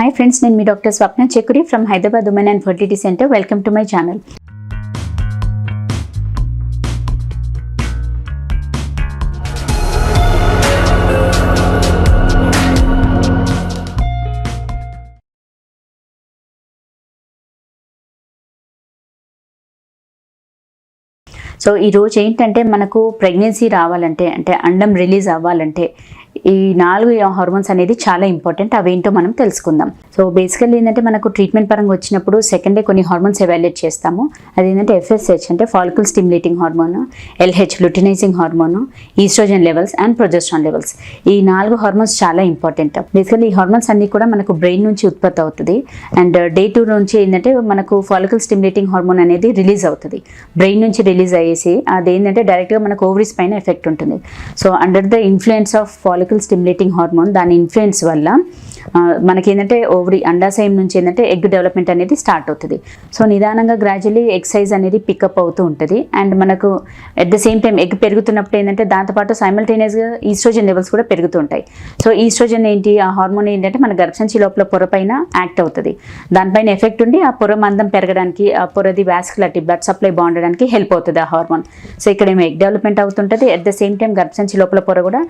Hi friends నేను మీ doctor Swapna Chekuri from Hyderabad women and fertility centre welcome to my channel so ఈరోజు ఏంటంటే మనకు pregnancy రావాలంటే అంటే అండం రిలీజ్ అవ్వాలంటే ఈ నాలుగు హార్మోన్స్ అనేది చాలా ఇంపార్టెంట్ అవేంటో మనం తెలుసుకుందాం. సో బేసికల్లీ ఏంటంటే మనకు ట్రీట్మెంట్ పరంగా వచ్చినప్పుడు సెకండ్ డే కొన్ని హార్మోన్స్ ఎవాల్యుయేట్ చేస్తాము. అదేంటంటే ఎఫ్ఎస్హెచ్ అంటే follicle stimulating hormone LH luteinizing hormone oestrogen levels and progesterone levels ఈ నాలుగు హార్మోన్స్ చాలా ఇంపార్టెంట్ బేసికల్లీ ఈ హార్మోన్స్ అన్ని కూడా మనకు బ్రెయిన్ నుంచి ఉత్పత్తి అవుతుంది. అండ్ డే టూ నుంచి ఏంటంటే మనకు ఫాలికల్ స్టిమ్యులేటింగ్ హార్మోన్ అనేది రిలీజ్ అవుతుంది. బ్రెయిన్ నుంచి రిలీజ్ అయ్యేసి అది ఏంటంటే డైరెక్ట్గా మనకు ఓవరీస్ పైన ఎఫెక్ట్ ఉంటుంది. So under the influence of follicle stimulating hormone దాని ఇన్ఫ్లుయెన్స్ వల్ల మనకి ఏంటంటే ఓవరీ అండాశయం నుంచి ఏంటంటే ఎగ్ డెవలప్మెంట్ అనేది స్టార్ట్ అవుతుంది. సో నిదానంగా గ్రాడ్యువలీ ఎగ్ సైజ్ అనేది పికప్ అవుతూ ఉంటుంది. అండ్ మనకు at the same time egg పెరుగుతున్నప్పుడు ఏంటంటే దాంతోపాటు సైమల్టేనియస్గా ఈస్ట్రోజన్ లెవెల్స్ కూడా పెరుగుతూ ఉంటాయి. సో ఈస్ట్రోజన్ ఏంటి ఆ హార్మోన్ ఏంటంటే మన గర్భసంచి లోపల పొర పైన యాక్ట్ అవుతుంది. దానిపైన ఎఫెక్ట్ ఉండి ఆ పొర మందం పెరగడానికి ఆ పొరది వాస్కులారిటీ బ్లడ్ సప్లై బాగుండడానికి హెల్ప్ అవుతుంది ఆ హార్మోన్ సో ఇక్కడ ఏమో ఎగ్ డెవలప్మెంట్ అవుతుంటుంది. అట్ ద సేమ్ టైం గర్భసంచి లోపల పొర కూడా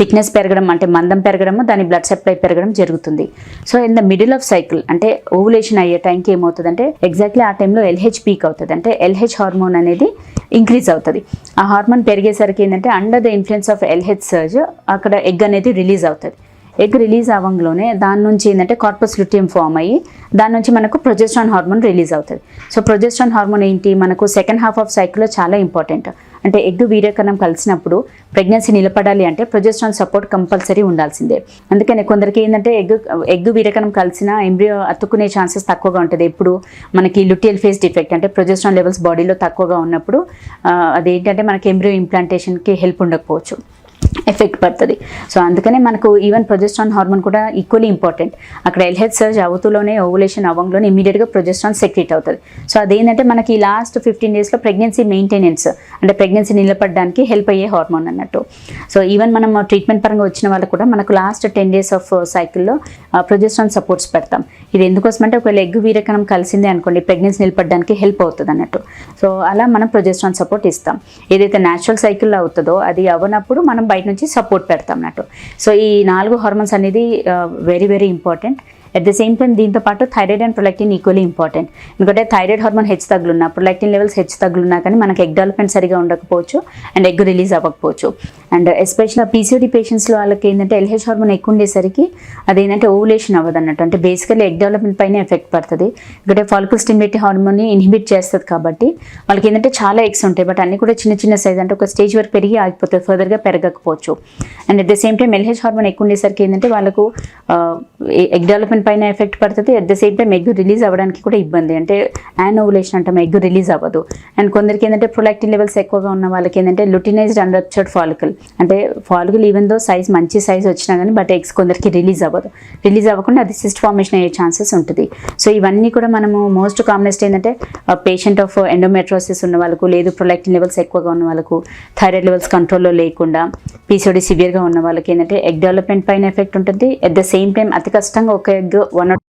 థిక్నెస్ పెరగడం అంటే మందం పెరగడము దాని బ్లడ్ సప్లై పెరగడం జరుగుతుంది. So in the middle of cycle అంటే ఓవులేషన్ అయ్యే టైంకి ఏమవుతుందంటే ఎగ్జాక్ట్లీ ఆ టైంలో ఎల్హెచ్ పీక్ అవుతుంది. అంటే ఎల్హెచ్ హార్మోన్ అనేది ఇంక్రీజ్ అవుతుంది. ఆ హార్మోన్ పెరిగేసరికి ఏంటంటే under the influence of LH surge అక్కడ ఎగ్ అనేది రిలీజ్ అవుతుంది. ఎగ్ రిలీజ్ అవ్వంలోనే దాని నుంచి ఏంటంటే కార్పస్ లుటియం ఫామ్ అయ్యి దాని నుంచి మనకు ప్రొజెస్ట్రాన్ హార్మోన్ రిలీజ్ అవుతుంది. సో ప్రొజెస్ట్రాన్ హార్మోన్ ఏంటి? మనకు సెకండ్ హాఫ్ ఆఫ్ సైకిల్లో చాలా ఇంపార్టెంట్ అంటే ఎగ్ వీర్యకరణం కలిసినప్పుడు ప్రెగ్నెన్సీ నిలబడాలి అంటే ప్రొజెస్ట్రాన్ సపోర్ట్ కంపల్సరీ ఉండాల్సిందే. అందుకని కొందరికి ఏంటంటే ఎగ్ ఎగ్ వీరకణం కలిసిన ఎంబ్రియో అతుక్కునే ఛాన్సెస్ తక్కువగా ఉంటుంది. ఎప్పుడు మనకి లుటియల్ ఫేస్ డిఫెక్ట్ అంటే ప్రొజెస్ట్రాన్ లెవెల్స్ బాడీలో తక్కువగా ఉన్నప్పుడు అదేంటంటే మనకి ఎంబ్రియో ఇంప్లాంటేషన్కి హెల్ప్ ఉండకపోవచ్చు. ఎఫెక్ట్ పడుతుంది. సో అందుకనే మనకు ఈవెన్ ప్రొజెస్ట్రాన్ హార్మోన్ కూడా ఈక్వల్లీ ఇంపార్టెంట్. అక్కడ ఎల్హెచ్ సర్జ్ అవుతూలోనే ఓవులేషన్ అవ్వంలోనే ఇమీడియట్గా ప్రొజెస్ట్రాన్ సెక్రెట్ అవుతుంది. సో అదేంటంటే మనకి లాస్ట్ ఫిఫ్టీన్ డేస్లో ప్రెగ్నెన్సీ మెయింటెనెన్స్ అంటే ప్రెగ్నెన్సీ నిలబడడానికి హెల్ప్ అయ్యే హార్మోన్ అన్నట్టు. సో ఈవెన్ మనం ట్రీట్మెంట్ పరంగా వచ్చిన వాళ్ళకు కూడా మనకు లాస్ట్ టెన్ డేస్ ఆఫ్ సైకిల్లో ప్రొజెస్ట్రాన్ సపోర్ట్స్ పెడతాం. ఇది ఎందుకోసం అంటే ఒకవేళ ఎగ్ వీరకణం కలిసిందే అనుకోండి ప్రెగ్నెన్సీ నిలబడడానికి హెల్ప్ అవుతుంది అన్నట్టు. సో అలా మనం ప్రొజెస్ట్రాన్ సపోర్ట్ ఇస్తాం. ఏదైతే న్యాచురల్ సైకిల్లో అవుతుందో అది అవ్వనప్పుడు మనం బయట నుంచి సపోర్ట్ పెడతాం అన్నట్టు. సో ఈ నాలుగు హార్మోన్స్ అనేది very very important at the same time దీంతో పాటు thyroid and prolactin equally important ఎందుకంటే థైరాయిడ్ హార్మోన్ హెచ్చు తగ్గులున్నా ప్రొలాక్టిన్ లెవెల్స్ హెచ్చు తగ్గులున్నా కానీ మనకి ఎగ్ డెవలప్మెంట్ సరిగా ఉండకపోవచ్చు అండ్ ఎగ్ రిలీజ్ అవ్వకపోవచ్చు. అండ్ ఎస్పెషల్ పీసీఓడి పేషెంట్స్లో వాళ్ళకి ఏంటంటే ఎల్హెచ్ హార్మోన్ ఎక్కువ ఉండేసరికి అదేంటంటే ఓవులేషన్ అవ్వదు అన్నట్టు అంటే బేసికల్లీ ఎగ్ డెవలప్మెంట్ పైన ఎఫెక్ట్ పడుతుంది. ఎందుకంటే ఫాలికల్ స్టిమ్యులేటివ్ హార్మోన్ ఇన్హిబిట్ చేస్తుంది కాబట్టి వాళ్ళకి ఏంటంటే చాలా ఎగ్స్ ఉంటాయి. బట్ అన్ని కూడా చిన్న చిన్న సైజ్ అంటే ఒక స్టేజ్ వరకు పెరిగి ఆగిపోతుంది ఫర్దర్గా పెరగకపోవచ్చు. And at the same time LH hormone ఎక్కువ ఉండేసరికి ఏంటంటే వాళ్ళకు ఎగ్ డెవలప్మెంట్ పైన ఎఫెక్ట్ పడుతుంది. At the same time egg release అవ్వడానికి కూడా ఇబ్బంది. అంటే యానోవులేషన్ అంటాం ఎగ్ రిలీజ్ అవ్వదు. అండ్ కొందరికి ఏంటంటే ప్రొలాక్టిన్ లెవెల్స్ ఎక్కువగా ఉన్న వాళ్ళకి ఏంటంటే లుటినైజ్డ్ అన్రప్చర్డ్ ఫాలికల్ అంటే ఫాలికల్ ఈవెన్ దో సైజ్ మంచి సైజ్ వచ్చినా కానీ బట్ ఎగ్స్ కొందరికి రిలీజ్ అవ్వదు. రిలీజ్ అవ్వకుండా అది సిస్ట్ ఫార్మేషన్ అయ్యే ఛాన్సెస్ ఉంటుంది. సో ఇవన్నీ కూడా మనము మోస్ట్ కామనెస్ట్ ఏంటంటే పేషెంట్ ఆఫ్ ఎండోమెట్రోసిస్ ఉన్న వాళ్ళకు లేదు ప్రొలాక్టిన్ లెవెల్స్ ఎక్కువగా ఉన్న వాళ్ళకు థైరాయిడ్ లెవెల్స్ కంట్రోల్లో లేకుండా పీసీఓడి సివియర్గా ఉన్న వాళ్ళకి ఏంటంటే ఎగ్ డెవలప్మెంట్ పైన ఎఫెక్ట్ ఉంటుంది. అట్ ద సేమ్ టైం అతి కష్టంగా ఒక ఎగ్ one oh or